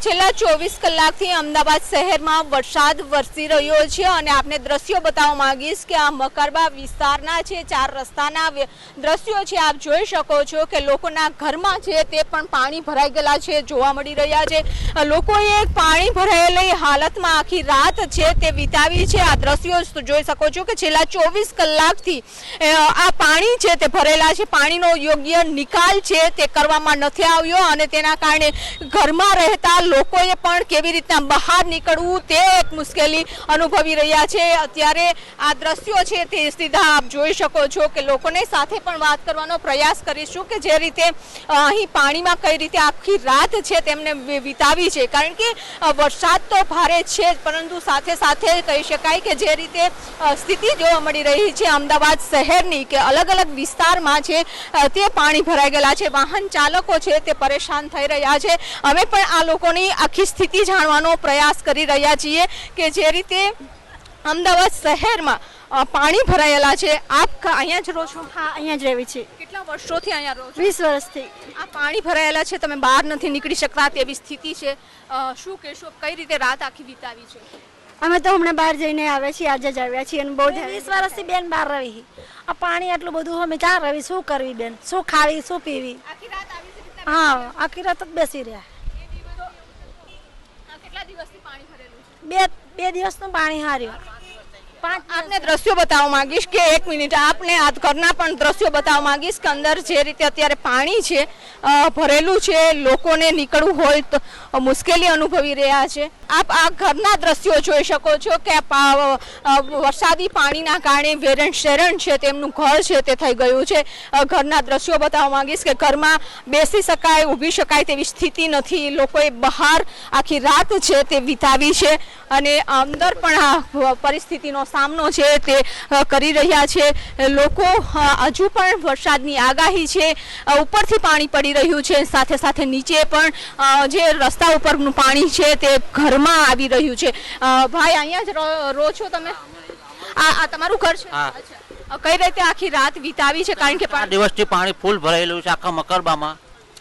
છેલ્લા ચોવીસ કલાકથી અમદાવાદ શહેરમાં વરસાદ વરસી રહ્યો છે અને આપને દ્રશ્યો બતાવવા માંગીશ કે આ મકરબા વિસ્તારના છે, ચાર રસ્તાના દ્રશ્યો છે, આપ જોઈ શકો છો કે લોકોના ઘરમાં છે તે પણ પાણી ભરાઈ ગયેલા છે, જોવા મળી રહ્યા છે. લોકોએ પાણી ભરાયેલી હાલતમાં આખી રાત છે તે વિતાવી છે. આ દ્રશ્યો જોઈ શકો છો કે છેલ્લા ચોવીસ કલાકથી આ પાણી છે તે ભરેલા છે. પાણીનો યોગ્ય નિકાલ છે તે કરવામાં નથી આવ્યો અને તેના કારણે ઘરમાં રહેતા લોકોએ પણ કેવી રીતના બહાર નીકળવું તે એક મુશ્કેલી અનુભવી રહ્યા છે. અત્યારે આ દ્રશ્યો છે તે સીધા આપ જોઈ શકો છો કે લોકોને સાથે પણ વાત કરવાનો પ્રયાસ કરીશું કે જે રીતે અહીં પાણીમાં કઈ રીતે આખી રાત છે તેમને વિતાવી છે. કારણ કે વરસાદ તો ભારે છે પરંતુ સાથે સાથે કહી શકાય કે જે રીતે સ્થિતિ જોવા મળી રહી છે અમદાવાદ શહેરની કે અલગ અલગ વિસ્તારમાં છે તે પાણી ભરાઈ ગયેલા છે. વાહન ચાલકો છે તે પરેશાન થઈ રહ્યા છે. અમે પણ આ લોકોની આખી સ્થિતિ જાણવાનો પ્રયાસ કરી રહ્યા છીએ કે જે રીતે અમદાવાદ શહેરમાં પાણી ભરાયેલા છે. આપ અહીંયા જ રહો છો? હા અહીંયા જ રહેવી છે. કેટલા વર્ષોથી અહીંયા રહો છો? વીસ વર્ષથી. આ પાણી ભરાયેલા છે તમે બહાર નથી નીકળી શકતા તેવી સ્થિતિ છે. શું કહેશો કઈ રીતે રાત આખી વિતાવી છે? અમે તો હમણાં બહાર જઈને આવ્યા છીએ આજે જ આવ્યા છીએ અને બહુ વીસ વર્ષથી બેન બહાર રહી આ પાણી આટલું બધું અમે ક્યાં રહી? શું કરવી બેન? શું ખાવી શું પીવી? આખી રાત આવી જ રીતના હા આખી રાત જ બેસી રહ્યા આ કેટલા દિવસથી પાણી ભરેલું છે બે બે દિવસનું પાણી હાર્યું. આપને દ્રશ્યો બતાવવા માંગીશ કે એક મિનિટ, આપને આ ઘરના પણ દ્રશ્યો બતાવવા માંગીશ કે અંદર જે રીતે અત્યારે પાણી છે ભરેલું છે, લોકોને નીકળવું હોય તો મુશ્કેલી અનુભવી રહ્યા છે. આપ આ ઘરના દ્રશ્યો જોઈ શકો છો કે વરસાદી પાણીના કારણે વેરણ શેરણ છે, તેમનું ઘર છે તે થઈ ગયું છે. ઘરના દ્રશ્યો બતાવવા માંગીશ કે ઘરમાં બેસી શકાય, ઊભી શકાય તેવી સ્થિતિ નથી. લોકોએ બહાર આખી રાત છે તે વિતાવી છે અને અંદર પણ આ પરિસ્થિતિનો સામનો છે તે કરી રહ્યા છે. લોકો હજુ પણ વરસાદની આગાહી છે. ઉપરથી પાણી પડી રહ્યું છે. સાથે સાથે નીચે પણ જે રસ્તા ઉપરનું પાણી છે તે ઘરમાં આવી રહ્યું છે. ભાઈ અહીંયા જ રહો- છો તમે? આ તમારું ઘર છે? હા. કઈ રીતે આખી રાત વિતાવી છે? કારણ કે દિવસથી પાણી ફૂલ ભરાયેલું છે આખા મકરબામાં.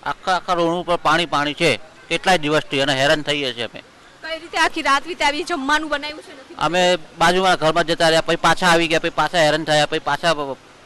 આખા આખા રોડ ઉપર પાણી પાણી છે. કેટલાય દિવસથી અને હેરાન થઈએ છીએ અમે. કઈ રીતે આખી રાત વિતાવી જમવાનું બનાવ્યું છે નથી? અમે બાજુમાં ઘરમાં જતા રહ્યા પછી પાછા આવી ગયા પછી પાછા હેરાન થયા પછી પાછા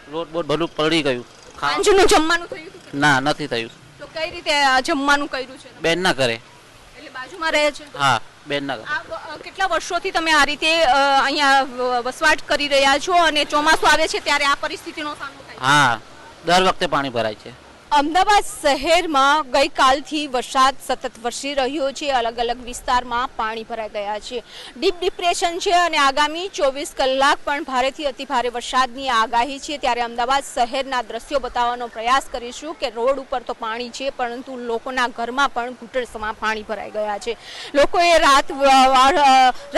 રોડ બોડ ભલું પડી ગયું. સાંજનું જમવાનું થયું હતું ના નથી થયું. તો કઈ રીતે જમવાનું કર્યું છે? બેન ના કરે એટલે બાજુમાં રહે છે? હા બેન ના કરે આ વ- અ, કેટલા વર્ષોથી તમે આ રીતે અહીંયા વસવાટ કરી રહ્યા છો અને ચોમાસું આવે છે ત્યારે આ પરિસ્થિતિનો સામનો થાય હા દર વખતે પાણી ભરાય છે. અમદાવાદ શહેરમાં ગઈકાલથી વરસાદ સતત વરસી રહ્યો છે. અલગ અલગ વિસ્તારમાં પાણી ભરાઈ ગયા છે. ડીપ ડિપ્રેશન છે અને આગામી ચોવીસ કલાક પણ ભારેથી અતિ ભારે વરસાદની આગાહી છે. ત્યારે અમદાવાદ શહેરના દ્રશ્યો બતાવવાનો પ્રયાસ કરીશું કે રોડ ઉપર તો પાણી છે, પરંતુ લોકોના ઘરમાં પણ ઘૂંટણસમાં પાણી ભરાઈ ગયા છે. લોકોએ રાત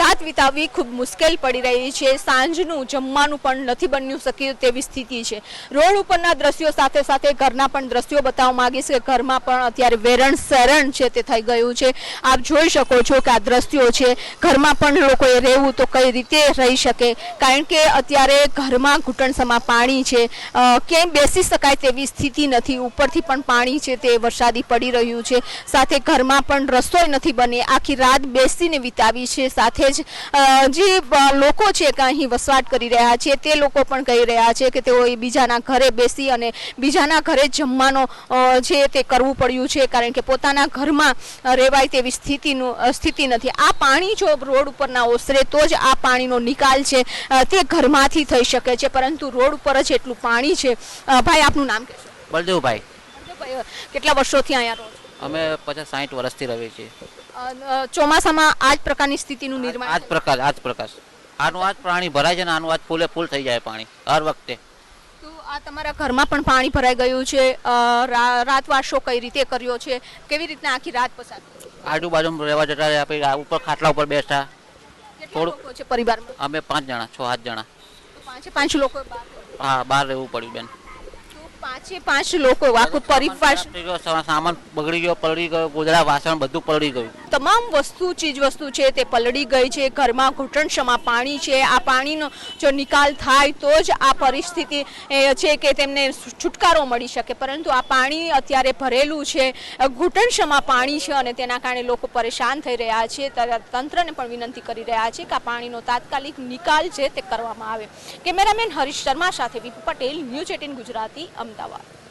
રાત વિતાવવી ખૂબ મુશ્કેલ પડી રહી છે. સાંજનું જમવાનું પણ નથી બન્યું શક્યું તેવી સ્થિતિ છે. રોડ ઉપરના દ્રશ્યો સાથે સાથે ઘરના પણ દ્રશ્યો બતાવવા માંગીશ કે ઘરમાં પણ અત્યારે વેરણ શેરણ છે તે થઈ ગયું છે. આપ જોઈ શકો છો કે આ દ્રશ્યો છે. ઘરમાં પણ લોકોએ રહેવું તો કઈ રીતે રહી શકે? કારણ કે અત્યારે ઘરમાં ઘૂંટણસમાં પાણી છે. ક્યાંય બેસી શકાય તેવી સ્થિતિ નથી? ઉપરથી પણ પાણી છે તે વરસાદી પડી રહ્યું છે. સાથે ઘરમાં પણ રસોઈ નથી બની. આખી રાત બેસીને વિતાવી છે. સાથે જ જે લોકો છે કે અહીં વસવાટ કરી રહ્યા છે તે લોકો પણ કહી રહ્યા છે કે તેઓ બીજાના ઘરે બેસી અને બીજાના ઘરે જમવાનો અ, છે તે કરવું પડ્યું છે કારણ કે પોતાના ઘરમાં રહેવાય તેવી સ્થિતિનું સ્થિતિ નથી. આ પાણી જો રોડ ઉપર ના ઓસરે તો જ આ પાણીનો નિકાલ છે તે ઘરમાંથી થઈ શકે છે. પરંતુ રોડ ઉપર જ એટલું પાણી છે. ભાઈ આપનું નામ કહેશો? બળદેવભાઈ. ભાઈ, કેટલા વર્ષોથી અહીંયા રહો અમે પચાસ સાઠ વર્ષથી રહીએ છીએ. ચોમાસામાં આ જ પ્રકારની સ્થિતિનું આ નિર્માણ જ પ્રકાર આ જ પ્રકાર આનું આ જ પાણી ભરાય છે ને આનું આ જ ફૂલે ફૂલ થઈ જાય પાણી હર વખતે. આ તમારા ઘરમાં પણ પાણી ભરાઈ ગયું છે? રાતવાસો કઈ રીતે કર્યો છે? કેવી રીતના આખી રાત પસાર? આજુબાજુ રહેવા જતા પછી ઉપર ખાટલા ઉપર બેસતા. થોડું- છે પરિવારમાં? અમે પાંચ જણા છ સાત જણા. પાંચે પાંચ લોકો હા બહાર રહેવું પડ્યું બેન. પાંચે પાંચ લોકો આખું પરિવાર સામાન બગડી ગયો પલળી ગયો ગોદડા વાસણ બધું પલળી ગયું. તમામ વસ્તુ ચીજ વસ્તુ છે તે પલળી ગઈ છે ઘરમાં ઘૂંટણક્ષમા પાણી છે આ પાણીનો જો નિકાલ થાય તો જ આ પરિસ્થિતિ છે કે તેમને છુટકારો મળી શકે. પરંતુ આ પાણી અત્યારે ભરેલું છે ઘૂંટણક્ષમા પાણી છે અને તેના કારણે લોકો પરેશાન થઈ રહ્યા છે. તંત્રને પણ વિનંતી કરી રહ્યા છે કે આ પાણીનો તાત્કાલિક નિકાલ છે તે કરવામાં આવે. કેમેરામેન હરીશ શર્મા સાથે વિપુ પટેલ ન્યૂઝ એટીન ગુજરાતી અમદાવાદ